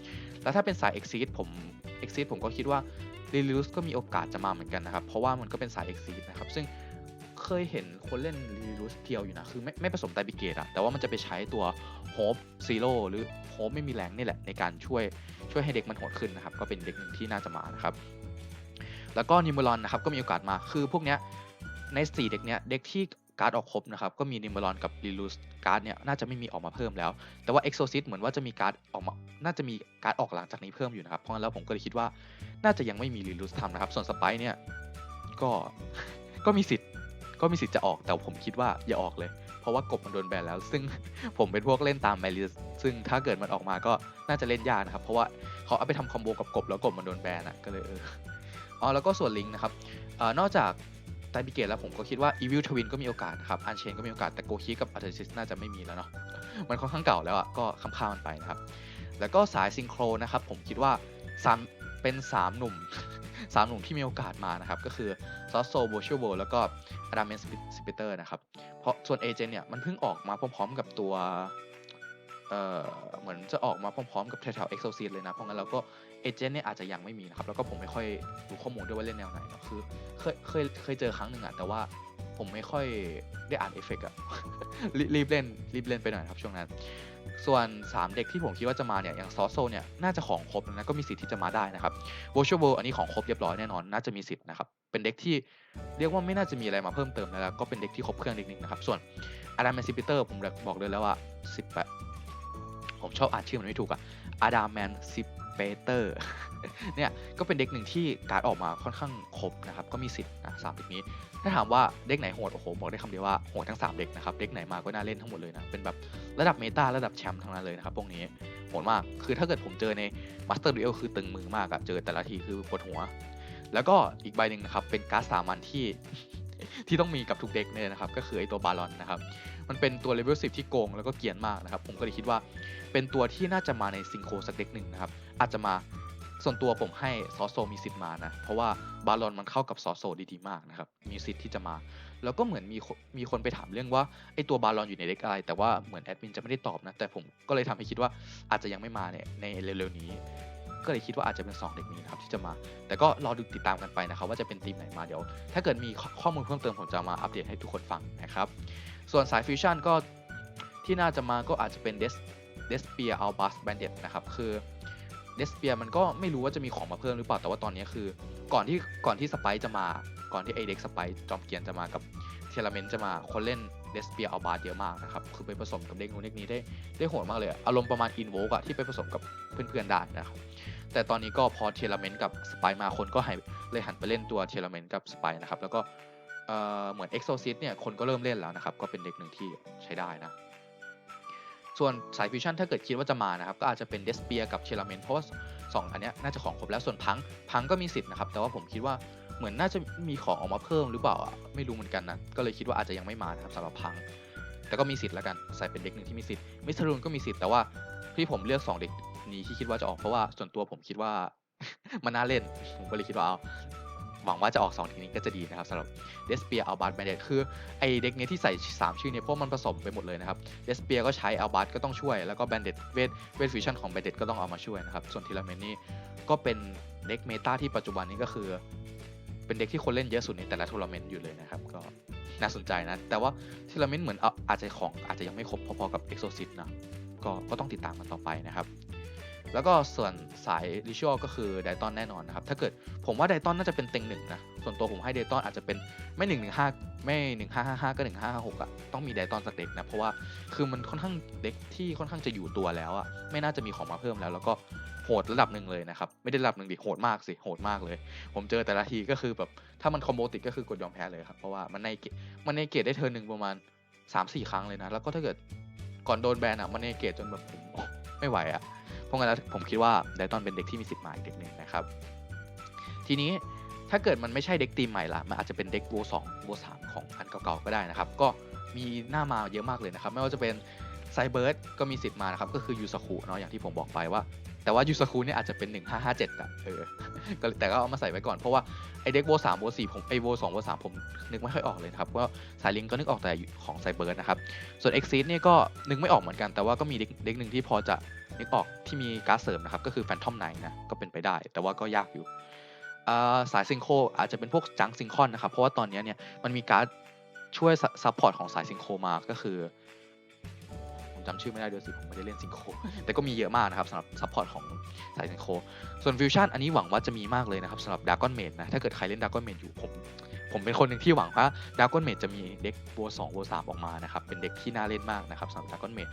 แล้วถ้าเป็นสาย Exceed ผม Exceed ผมก็คิดว่าลิลิลุสก็มีโอกาสจะมาเหมือนกันนะครับ เพราะว่ามันก็เป็นสาย Exceed นะครับ ซึ่ง เคยเห็นคนเล่นลิลิลุสเพียวอยู่นะ คือไม่ไม่ผสมไตรบิเกตอะแต่ว่ามันจะไปใช้ตัวโฮปซีโร่หรือโฮปไม่มีแรงนี่แหละ ในการช่วยช่วยให้เด็กมันโหดขึ้นนะครับ ก็เป็นเด็กหนึ่งที่น่าจะมานะครับ แล้วก็นิมบอรอนนะครับก็มีโอกาสมาคือพวกเนี้ยใน 4 เด็กเนี้ยเด็กที่การ์ดออกครบนะครับก็มีนิมบอรอนกับลิลูสการ์ดเนี่ยน่าจะไม่มีออกมาเพิ่มแล้ว แต่ว่าเอ็กโซซิสเหมือนว่าจะมีการ์ดออกมาน่าจะมีการ์ดออกหลังจากนี้เพิ่มอยู่นะครับเพราะงั้นแล้วผมก็เลยคิดว่าน่าจะยังไม่มีลิลูสทำนะครับ ส่วนสไปเนี่ยก็ก็มีสิทธิ์ ก็มีสิทธิ์จะออกแต่ผมคิดว่าอย่าออกเลย เพราะว่ากบมันโดนแบนแล้ว ซึ่งผมเป็นพวกเล่นตามแมริสซึ่งถ้าเกิดมันออกมาก็น่าจะเล่นยากนะครับเพราะว่าเขาเอาไปทำคอมโบกับกบแล้วกบมันโดนแบนอะก็เลยเอออ๋อแล้วก็ส่วนลิงนะครับออนอกจากไตบิเกตแล้วผมก็คิดว่า Evil Twin ก็มีโอกาสนะครับอันเชนก็มีโอกาสแต่โกคิกับอัลเทอร์ซิสน่าจะไม่มีแล้วเนาะมันค่อนข้างเก่าแล้วอะก็ค้ำๆมันไปนะครับแล้วก็สายซิงโครนะครับผมคิดว่าสามเป็น 3 หนุ่ม สามหนุ่มที่มีโอกาสมานะครับ ก็คือซอสโซโบชิโบแล้วก็อดามเมนสปิเตอร์นะครับ เพราะส่วนเอเจนเนี่ยมันเพิ่งออกมาพร้อมๆกับตัวเอ่อเหมือนจะออกมาพร้อมๆกับแถวๆเอ็กโซซีเลยนะ เพราะงั้นเราก็เอเจนต์เนี่ยอาจจะยังไม่มีนะครับ แล้วก็ผมไม่ค่อยรู้ข้อมูลด้วยว่าเล่นแนวไหนนะคือเคยเคยเคยเจอครั้งหนึ่งอะแต่ว่า ผมไม่ค่อยได้อ่านเอฟเฟกต์อะรีรีบเล่นรีบเล่นไปหน่อยครับช่วงนั้น ส่วน 3 เด็กที่ผมคิดว่าจะมาเนี่ยอย่างซอสโซเนี่ยน่าจะของครบแล้วนะก็มีสิทธิ์ที่จะมาได้นะครับวอชเวอร์อันนี้ของครบเรียบร้อยแน่นอนน่าจะมีสิทธิ์นะครับเป็นเด็กที่เรียกว่าไม่น่าจะมีอะไรมาเพิ่มเติมแล้วก็เป็นเด็กที่ครบเครื่องเด็กหนึงนะครับส่วนอาดามแมนซิปิเตอร์ผมบอกเลยแล้วว่า18ผมชอบอ่านชื่อมันไม่ถูกอะอาดามแมนซิ เปเตอร์เนี่ยก็เป็นเด็กหนึ่งที่การดออกมาค่อนข้างครบนะครับก็มีสิทธิ์นะสามเด็กนี้ ถ้าถามว่าเด็กไหนโหดโอ้โหบอกได้คำเดียวว่าโหดทั้ง 3 เด็กนะครับเด็กไหนมาก็น่าเล่นทั้งหมดเลยนะเป็นแบบระดับเมตาระดับแชมป์ทั้งนั้นเลยนะครับพวกนี้โหดมากคือถ้าเกิดผมเจอในมาสเตอร์ดูเอลคือตึงมือมากอะเจอแต่ละทีคือปวดหัว แล้วก็อีกใบหนึ่งนะครับเป็นการ์ดสามัญที่ที่ต้องมีกับทุกเด็กเนี่ยนะครับก็คือไอตัวบาลอนนะครับมันเป็นตัวเลเวล10ที่โกงแล้วก็เกียนมากนะครับผมก็เลยคิดว่าเป็นตัวที่น่าจะมาในซิงโครสักเด็กหนึ่งนะครับ อาจจะมาส่วนตัวผมให้ซอสโซมีสิทธิ์มานะ เพราะว่าบาลอนมันเข้ากับซอสโซดีๆมากนะครับ มีสิทธิ์ที่จะมา แล้วก็เหมือนมีมีคนไปถามเรื่องว่าไอตัวบาลอนอยู่ในเด็กอะไร แต่ว่าเหมือนแอดมินจะไม่ได้ตอบนะ แต่ผมก็เลยทำให้คิดว่าอาจจะยังไม่มาเนี่ยในเร็วๆนี้ ก็เลยคิดว่าอาจจะเป็น 2 เด็กนี้นะครับที่จะมา แต่ก็รอดูติดตามกันไปนะครับว่าจะเป็นทีมไหนมาเดี๋ยว ถ้าเกิดมีข้อมูลเพิ่มเติมผมจะมาอัปเดตให้ทุกคนฟังนะครับ ส่วนสายฟิวชั่นก็ที่น่าจะมาก็อาจจะเป็นเดสเดสเปียอัลบัสแบนเดตนะครับคือ เดสเปียมันก็ไม่รู้ว่าจะมีของมาเพิ่มหรือเปล่าแต่ว่าตอนนี้คือ ก่อนที่ก่อนที่สไปจะมา ก่อนที่ไอเด็กสไปจอมเกียนจะมากับเทเลเมนจะมาคนเล่นเดสเปียเอัลบัสเยอะมากนะครับคือไปผสมกับเด็กนู้นเด็กนี้ได้ได้โหดมากเลยอารมณ์ประมาณอินโวกอะที่ไปผสมกับเพื่อนๆได้นะครับแต่ตอนนี้ก็พอเทเลเมนกับสไปมาคนก็หายเลยหันไปเล่นตัวเทเลเมนกับสไปนะครับแล้วก็เหมือน Exorcist เนี่ยคนก็เริ่มเล่นแล้วนะครับก็เป็นเด็กหนึ่งที่ใช้ได้นะ ส่วนสายฟิวชั่นถ้าเกิดคิดว่าจะมานะครับก็อาจจะเป็นเดสเปียกับเชลเมนเพราะว่าสองอันเนี้ยน่าจะของครบแล้วส่วนพังพังก็มีสิทธิ์นะครับแต่ว่าผมคิดว่าเหมือนน่าจะมีของออกมาเพิ่มหรือเปล่าอะไม่รู้เหมือนกันนะก็เลยคิดว่าอาจจะยังไม่มานะครับสำหรับพังแต่ก็มีสิทธิ์แล้วกันใส่เป็นเด็กหนึ่งที่มีสิทธิ์มิสเตอร์รูนก็มีสิทธิ์แต่ว่าที่ผมเลือกสองเด็กนี้ที่คิดว่าจะออกเพราะว่าส่วนตัวผมคิดว่ามันน่าเล่นผมก็เลยคิดว่าเอา หวังว่าจะออก2ทีนี้ก็จะดีนะครับสำหรับเดสเปียอัลบาร์แบนเดตคือไอเด็กเนี้ยที่ใส่ 3 ชื่อเนี่ยเพราะมันผสมไปหมดเลยนะครับเดสเปียก็ใช้อัลบาร์ก็ต้องช่วย แล้วก็แบนเดตเวทเวทฟิวชั่นของแบนเดตก็ต้องเอามาช่วยนะครับส่วนทีละเมนนี่ก็เป็นเด็กเมตาที่ปัจจุบันนี้ก็คือ เป็นเด็กที่คนเล่นเยอะสุดในแต่ละทัวร์นาเมนต์อยู่เลยนะครับก็น่าสนใจนะ แต่ว่าทีละเมนต์เหมือนเอาอาจจะของอาจจะยังไม่ครบพอๆกับเอ็กโซซิตนะก็ก็ต้องติดตามกันต่อไปนะครับ แล้วก็ส่วนสายริชวลก็คือไดตอนแน่นอนนะครับ ถ้าเกิดผมว่าไดตอนน่าจะเป็นเต็งหนึ่งนะ ส่วนตัวผมให้ไดตอนอาจจะเป็นไม่หนึ่งหนึ่งห้าไม่หนึ่งห้าห้าห้าก็หนึ่งห้าห้าหกอะต้องมีไดตอนสักเด็กนะ เพราะว่าคือมันค่อนข้างเด็กที่ค่อนข้างจะอยู่ตัวแล้วอะไม่น่าจะมีของมาเพิ่มแล้ว แล้วก็โหดระดับหนึ่งเลยนะครับ ไม่ได้ระดับหนึ่งดิโหดมากสิโหดมากเลย ผมเจอแต่ละทีก็คือแบบถ้ามันคอมโบติดก็คือกดยอมแพ้เลยครับเพราะว่ามันในเกมันในเกตได้เทิร์นหนึ่งประมาณ3าสี่ครั้งเลยนะแล้วก็ถ้าเกิดก่อนโดนแบนอะมันในเกตจนแบบผมไม่ไหวอะ ราะงั้นแล้วผมคิดว่าไดตอนเป็นเด็กที่มีสิทธิ์มาอีกเด็กหนึ่งนะครับ ทีนี้ถ้าเกิดมันไม่ใช่เด็กทีมใหม่ละมันอาจจะเป็นเด็กโวสองโวสามของอันเก่าๆก็ได้นะครับ ก็มีหน้ามาเยอะมากเลยนะครับ ไม่ว่าจะเป็นไซเบิร์ดก็มีสิทธิ์มานะครับ ก็คือยูสคุเนาะอย่างที่ผมบอกไปว่า แต่ว่ายูสคุเนี่ยอาจจะเป็น 1557อะเออก็แต่ก็เอามาใส่ไว้ก่อนเพราะว่าไอเด็กโวสามโวสี่ผมไอโวสองโวสามผมนึกไม่ค่อยออกเลยครับก็สายลิงก็นึกออกแต่ของไซเบิร์ดนะครับ ส่วนเอ็กซิเนี่ยก็นึกไม่ออกเหมือนกัน แต่ว่าก็มีเด็กเด็กหนึ่งที่พอจะนึกออกที่มีการ์ดเสริมนะครับก็คือแฟนทอมไนนะก็เป็นไปได้ แต่ว่าก็ยากอยู่สายซิงโคอาจจะเป็นพวกจังซิงคอนนะครับเพราะว่าตอนนี้เนี่ยมันมีการ์ดช่วยซัพพอร์ตของสายซิงโคมาก็คือ ผมจำชื่อไม่ได้ด้วยสิผมไม่ได้เล่นซิงโคแต่ก็มีเยอะมากนะครับสำหรับซัพพอร์ตของสายซิงโคส่วนฟิวชั่นอันนี้หวังว่าจะมีมากเลยนะครับสำหรับดากอนเมดนะถ้าเกิดใครเล่นดากอนเมดอยู่ผมผมเป็นคนหนึ่งที่หวังว่าดากอนเมดจะมีเด็กโวสองโวสามออกมานะครับเป็นเด็กที่น่าเล่นมากนะครับสำหรับดากอนเมด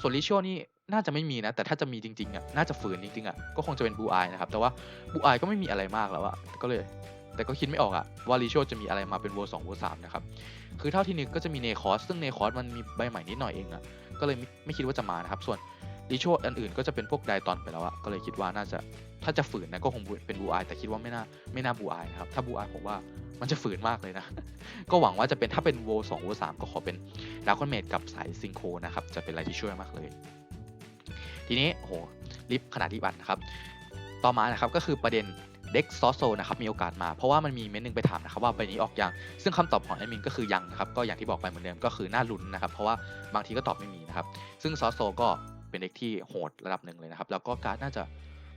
ส่วนลิชวนี่น่าจะไม่มีนะ แต่ถ้าจะมีจริงๆอะน่าจะฝืนจริงๆอะก็คงจะเป็นบูอายนะครับแต่ว่าบูอายก็ไม่มีอะไรมากแล้วอะก็เลยแต่ก็คิดไม่ออกอะว่าลิชจะมีอะไรมาเป็นโวสองโวสามนะครับ คือเท่าที่นึกก็จะมีเนคอสซึ่งเนคอสมันมีใบใหม่นิดหน่อยเองอะ ก็เลยไม่ไม่คิดว่าจะมานะครับ ส่วนลิชวอันอื่นก็จะเป็นพวกไดตอนไปแล้วอะก็เลยคิดว่าน่าจะถ้าจะฝืนนะก็คงเป็นบูอายแต่คิดว่าไม่น่าไม่น่าบูอายนะครับ ถ้าบูอายผมว่ามันจะฝืนมากเลยนะ ก็หวังว่าจะเป็นถ้าเป็นโวสองโวสามก็ขอเป็นดาร์คอนเมดกับสายซิงโคนะครับ จะเป็นอะไรที่ช่วยมากเลย ทีนี้โหลิฟขนาดที่บัตรนะครับ ต่อมานะครับก็คือประเด็น เด็กซอโซนะครับมีโอกาสมาเพราะว่ามันมีเม้นหนึ่งไปถามนะครับว่าใบนี้ออกยังซึ่งคำตอบของแอดมินก็คือยังนะครับก็อย่างที่บอกไปเหมือนเดิมก็คือน่าลุ้นนะครับเพราะว่าบางทีก็ตอบไม่มีนะครับซึ่งซอโซก็เป็นเด็กที่โหดระดับหนึ่งเลยนะครับแล้วก็การ์ดน่าจะ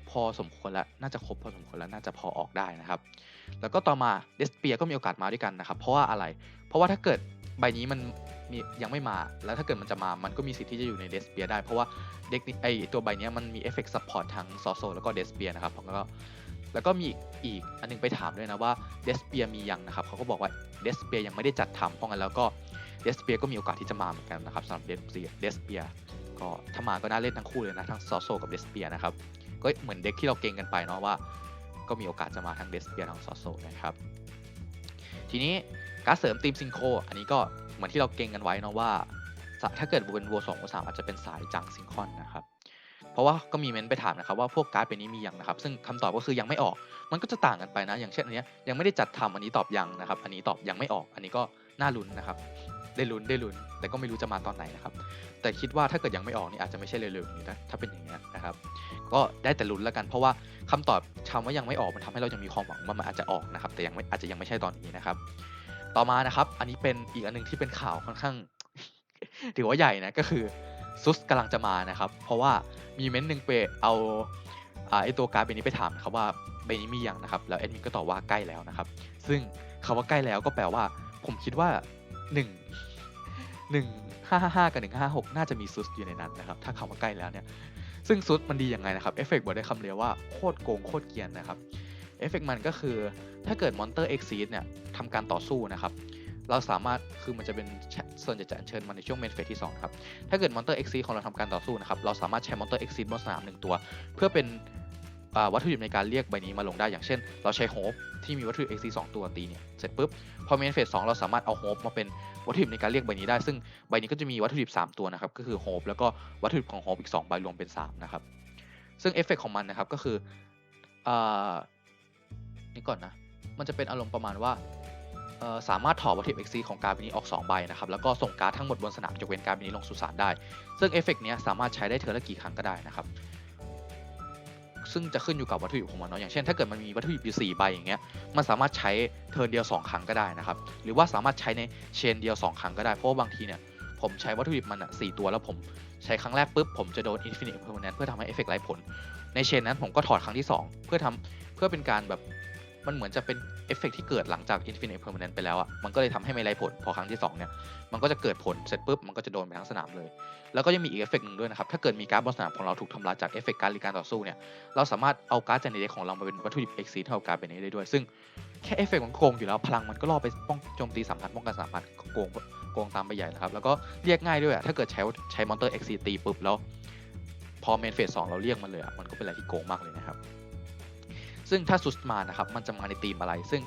พอสมควรแล้วน่าจะครบพอสมควรแล้วน่าจะพอออกได้นะครับ แล้วก็ต่อมาเดสเปียก็มีโอกาสมาด้วยกันนะครับ เพราะว่าอะไร เพราะว่าถ้าเกิดใบนี้มันมียังไม่มาแล้วถ้าเกิดมันจะมามันก็มีสิทธิ์ที่จะอยู่ในเดสเปียได้ เพราะว่าเด็กนี้ไอตัวใบนี้มันมีเอฟเฟกต์ซัพพอร์ตทั้งซอโซแล้วก็เดสเปียนะครับแล้วก็ แล้วก็มีอีกอันนึงไปถามด้วยนะว่าเดสเปียมียังนะครับเขาก็บอกว่าเดสเปียยังไม่ได้จัดทำเพราะงั้นแล้วก็เดสเปียก็มีโอกาสที่จะมาเหมือนกันนะครับสำหรับเดสเปียเดสเปียก็ถ้ามาก็น่าเล่นทั้งคู่เลยนะทั้งซอโซกับเดสเปียนะครับก็เหมือนเด็กที่เราเก่งกันไปเนาะว่า ก็มีโอกาสจะมาทั้งเดสเปียทั้งซอโซนะครับทีนี้การเสริมทีมซิงโครอันนี้ก็เหมือนที่เราเก่งกันไว้เนาะว่า ถ้าเกิดเป็นวัวสองวัวสามอาจจะเป็นสายจังซิงคอนนะครับ เพราะว่าก็มีเม้นต์ไปถามนะครับว่าพวกการ์ดเป็นนี้มียังนะครับ ซึ่งคำตอบก็คือยังไม่ออก มันก็จะต่างกันไปนะ อย่างเช่นอันนี้ยังไม่ได้จัดทำอันนี้ตอบยังนะครับ อันนี้ตอบยังไม่ออก อันนี้ก็น่าลุ้นนะครับ ได้ลุ้นได้ลุ้น แต่ก็ไม่รู้จะมาตอนไหนนะครับ แต่คิดว่าถ้าเกิดยังไม่ออกนี่อาจจะไม่ใช่เร็วๆนี้นะถ้าเป็นอย่างนี้นะครับ ก็ได้แต่ลุ้นแล้วกัน เพราะว่าคำตอบคำว่ายังไม่ออกมันทำให้เรายังมีความหวังว่ามันอาจจะออกนะครับ แต่ยังไม่อาจจะยังไม่ใช่ตอนนี้นะครับ ต่อมานะครับ อันนี้เป็นอีกอันนึงที่เป็นข่าวค่อนข้างถือว่าใหญ่นะก็คือ ซุสกำลังจะมานะครับ เพราะว่ามีเม้นต์หนึ่งไปเอาอ่าไอตัวการ์ดใบนี้ไปถามนะครับว่าใบนี้มียังนะครับ แล้วแอดมินก็ตอบว่าใกล้แล้วนะครับ ซึ่งคำว่าใกล้แล้วก็แปลว่า ผมคิดว่าหนึ่งหนึ่งห้าห้ากับหนึ่งห้าหกน่าจะมีซุสอยู่ในนั้นนะครับ ถ้าคำว่าใกล้แล้วเนี่ย ซึ่งซุสมันดียังไงนะครับ เอฟเฟกต์บอกได้คำเดียวว่าโคตรโกงโคตรเกียนนะครับ เอฟเฟกต์มันก็คือถ้าเกิดมอนเตอร์เอ็กซีดเนี่ยทำการต่อสู้นะครับ เราสามารถคือมันจะเป็นส่วนใหญ่จะอัญเชิญมาในช่วงเมนเฟสที่2ครับ ถ้าเกิดมอนเตอร์เอ็กซีของเราทำการต่อสู้นะครับ เราสามารถใช้มอนเตอร์เอ็กซีบนสนามหนึ่งตัว เพื่อเป็นวัตถุดิบในการเรียกใบนี้มาลงได้อย่างเช่น เราใช้โฮปที่มีวัตถุดิบ XC 2 ตัวตีเนี่ยเสร็จปุ๊บพอเมนเฟสสเราสามารถเอาโฮปมาเป็นวัตถุดิบในการเรียกใบนี้ได้ ซึ่งใบนี้ก็จะมีวัตถุดิบ 3 ตัวนะครับก็คือโฮปแล้วก็วัตถุดิบของโฮปอีก 2 ใบรวมเป็น 3 นะครับ ซึ่งเอฟเฟกของมันนะครับก็คืออนี่ก่อนนะมันจะเป็นอารมณ์ประมาณว่า สามารถถอดวัตถุดิบ XC ของการ์ดนี้ออก 2 ใบนะครับ แล้วก็ส่งการ์ดทั้งหมดบนสนามยกเว้นการ์ดนี้ลงสู่สารได้ ซึ่งเอฟเฟกต์นี้สามารถใช้ได้เทอร์ละกี่ครั้งก็ได้นะครับ ซึ่งจะขึ้นอยู่กับวัตถุดิบของมันเนาะ อย่างเช่น ถ้าเกิดมันมีวัตถุดิบอยู่4ใบอย่างเงี้ย มันสามารถใช้เทิร์นเดียว 2 ครั้งก็ได้นะครับ หรือว่าสามารถใช้ในเชนเดียว 2 ครั้งก็ได้ เพราะว่าบางทีเนี่ยผมใช้วัตถุดิบมันอะสตัวแล้วผมใช้ครั้งแรกปุ๊บผมจะโดน Infinite Permanent เพื่อทำให้เอฟเฟกต์ไร้ผล ในเชนนั้นผมก็ถอดครั้งที่ 2 เพื่อทำเพื่อเป็นการแบบ มันเหมือนจะเป็นเอฟเฟกต์ที่เกิดหลังจาก Infinite Permanent ไปแล้วอะ่ะมันก็เลยทำให้ไม่ไร้ผลพอครั้งที่2เนี่ยมันก็จะเกิดผลเสร็จปุ๊บมันก็จะโดนไปทั้งสนามเลย แล้วก็ยังมีอีกเอฟเฟกต์หนึ่งด้วยนะครับถ้าเกิดมีการ์ดบนสนามของเราถูกทำลายจากเอฟเฟกต์การหรีการต่อสู้เนี่ยเราสามารถเอาการ์ดจากในเด็กของเรามาเป็นวัตถุดิบ XC เท่ากับการ์ดเป็นนี้ได้ด้วย ซึ่งแค่เอฟเฟกต์มันโกงอยู่แล้วพลังมันก็ล่อไปป้องโจมตีสามพันป้องกันสามพันก็โกงโกงตามไปใหญ่นะครับแล้วก็เรียกง่ายด้วยอะถ้าเกิดใช้ใช้มอนเตอร์ XC ตีปุ๊บแล้วพอเมนเฟสสองเราเรียกมันเลยอะมันก็เป็นอะไรที่โกงมากเลยนะครับ ซึ่งถ้าซุสมานะครับมันจะมาในธีมอะไร ซึ่ง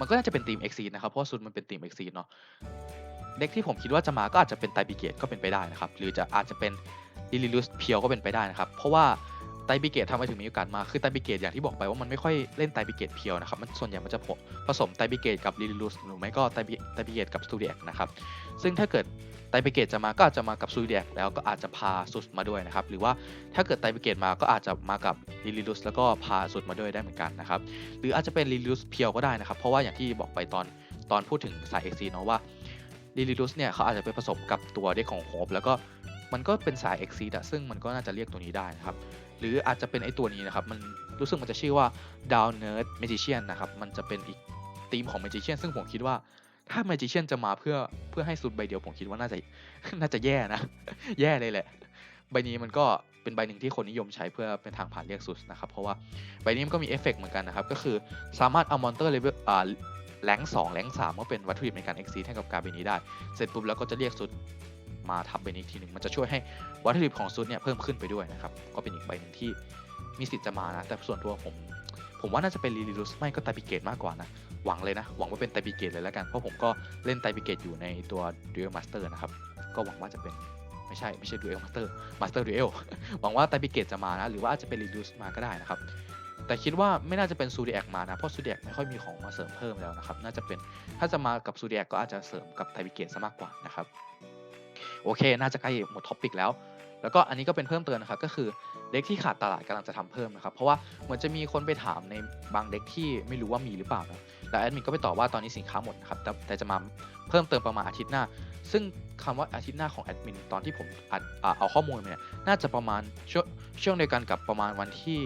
มันก็น่าจะเป็นธีม XC นะครับเพราะซุสมันเป็นธีม XC เนาะเด็กที่ผมคิดว่าจะมาก็อาจจะเป็นไตบิเกตก็เป็นไปได้นะครับหรือจะอาจจะเป็นลิลิลุสเพียวก็เป็นไปได้นะครับเพราะว่าไตบิเกตทำไมถึงมีโอกาสมาคือไตบิเกตอย่างที่บอกไปว่ามันไม่ค่อยเล่นไตบิเกตเพียวนะครับมันส่วนใหญ่มันจะผสมไตบิเกตกับลิลิลุสหรือไม่ก็ไตบิไตบิเกตกับสตูดิแอคนะครับซึ่งถ้าเกิด ไตบิเกตจะมาก็อาจจะมากับซูดิแอคแล้วก็อาจจะพาสุดมาด้วยนะครับหรือว่าถ้าเกิดไตบิเกตมาก็อาจจะมากับลิลิลุสแล้วก็พาสุดมาด้วยได้เหมือนกันนะครับหรืออาจจะเป็นลิลิลุสเพียวก็ได้นะครับ เพราะว่าอย่างที่บอกไปตอนตอนพูดถึงสายเอ็กซีเนาะว่าลิลิลุสเนี่ยเขาอาจจะไปผสมกับตัวเด็กของโฮปแล้วก็มันก็เป็นสายเอ็กซีอะซึ่งมันก็น่าจะเรียกตัวนี้ได้นะครับหรืออาจจะเป็นไอตัวนี้นะครับมันรู้สึกมันจะชื่อว่า Down Nerd Magician นนะครับมันจะเป็นอีกธีมของ Magician ซึ่งผมคิดว่า ถ้า Magician จะมาเพื่อเพื่อให้สุดใบเดียวผมคิดว่าน่าจะน่าจะแย่นะ แย่เลยแหละ ใบนี้มันก็เป็นใบหนึ่งที่คนนิยมใช้เพื่อเป็นทางผ่านเรียกสุดนะครับ เพราะว่าใบนี้มันก็มีเอฟเฟกต์เหมือนกันนะครับ ก็คือสามารถเอามอนเตอร์เลเวลอ่าแรงสองแรงสามมาเป็นวัตถุดิบในการ exceed ให้กับการใบนี้ได้ เสร็จปุ๊บแล้วก็จะเรียกสุดมาทับใบนี้อีกทีหนึ่งมันจะช่วยให้วัตถุดิบของสุดเนี่ยเพิ่มขึ้นไปด้วยนะครับ ก็เป็นอีกใบหนึ่งที่มีสิทธิ์จะมานะ แต่ส่วนตัวผม ผมว่าน่าจะเป็นลิลิลุสไม่ก็ไตปิเกตมากกว่านะ หวังเลยนะ หวังว่าเป็นไตปิเกตเลยแล้วกัน เพราะผมก็เล่นไตปิเกตอยู่ในตัว Duel Master นะครับ ก็หวังว่าจะเป็นไม่ใช่ ไม่ใช่ Duel Master Master Duel หวังว่าไตปิเกตจะมานะ หรือว่าอาจจะเป็นลิลิลุสมาก็ได้นะครับ แต่คิดว่าไม่น่าจะเป็นซูดิแอคมานะ เพราะซูดิแอคไม่ค่อยมีของมาเสริมเพิ่มแล้วนะครับ น่าจะเป็นถ้าจะมากับซูดิแอคก็อาจจะเสริมกับไทบิเกตซะมากกว่านะครับ โอเค น่าจะใกล้หมดท็อปิกแล้ว แล้วก็อันนี้ก็เป็นเพิ่มเติมนะครับก็คือเด็กที่ขาดตลาดกำลังจะทำเพิ่มนะครับเพราะว่าเหมือนจะมีคนไปถามในบางเด็กที่ไม่รู้ว่ามีหรือเปล่านะแล้วแอดมินก็ไปตอบว่าตอนนี้สินค้าหมดนะครับแต่แต่จะมาเพิ่มเติมประมาณอาทิตย์หน้า ซึ่งคำว่าอาทิตย์หน้าของแอดมินตอนที่ผมอัดเอาข้อมูลมาเนี่ยน่าจะประมาณช่วงช่วงเดียวกันกับประมาณวันที่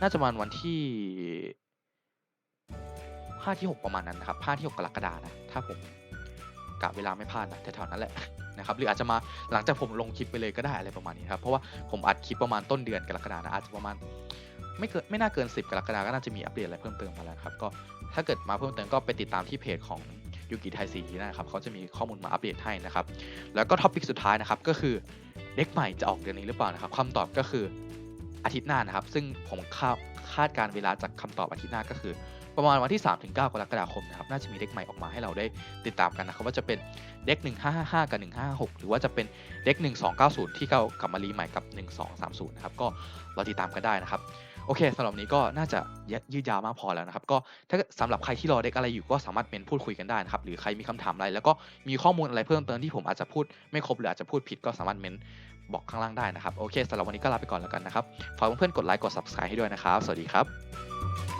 น่าจะประมาณวันที่ห้าที่หกประมาณนั้นนะครับห้าที่หกกรกฎานะถ้าผมกะเวลาไม่พลาดนะแถวๆนั้นแหละ นะครับหรืออาจจะมาหลังจากผมลงคลิปไปเลยก็ได้อะไรประมาณนี้ครับเพราะว่าผมอัดคลิปประมาณต้นเดือนกรกฎานะอาจจะประมาณไม่เกินไม่น่าเกิน 10 กรกฎาก็น่าจะมีอัปเดตอะไรเพิ่มเติมมาแล้วครับก็ถ้าเกิดมาเพิ่มเติมก็ไปติดตามที่เพจของยูกิไทยซีนะครับเขาจะมีข้อมูลมาอัปเดตให้นะครับแล้วก็ท็อปิกสุดท้ายนะครับก็คือเด็กใหม่จะออกเดือนนี้หรือเปล่านะครับคำตอบก็คืออาทิตย์หน้านะครับ ซึ่งผมคาดคาดการเวลาจากคำตอบอาทิตย์หน้าก็คือ ประมาณวันที่ 3-9กรกฎาคมนะครับน่าจะมีเด็กใหม่ออกมาให้เราได้ติดตามกันนะครับว่าจะเป็นเด็ก 1555 กับ 156 หรือว่าจะเป็นเด็ก 1290 ที่เขากลับมารีใหม่กับ 1230 นะครับก็รอติดตามกันได้นะครับโอเคสำหรับนี้ก็น่าจะยืดยาวมากพอแล้วนะครับ ก็ถ้าสำหรับใครที่รอเด็กอะไรอยู่ก็สามารถเมนพูดคุยกันได้นะครับ หรือใครมีคำถามอะไร แล้วก็มีข้อมูลอะไรเพิ่มเติมที่ผมอาจจะพูดไม่ครบหรืออาจจะพูดผิดก็สามารถเมนบอกข้างล่างได้นะครับ โอเคสำหรับวันนี้ก็ลาไปก่อนแล้วกันนะครับ ฝากเพื่อนๆกดไลค์กด subscribe ให้ด้วยนะครับ สวัสดีครับ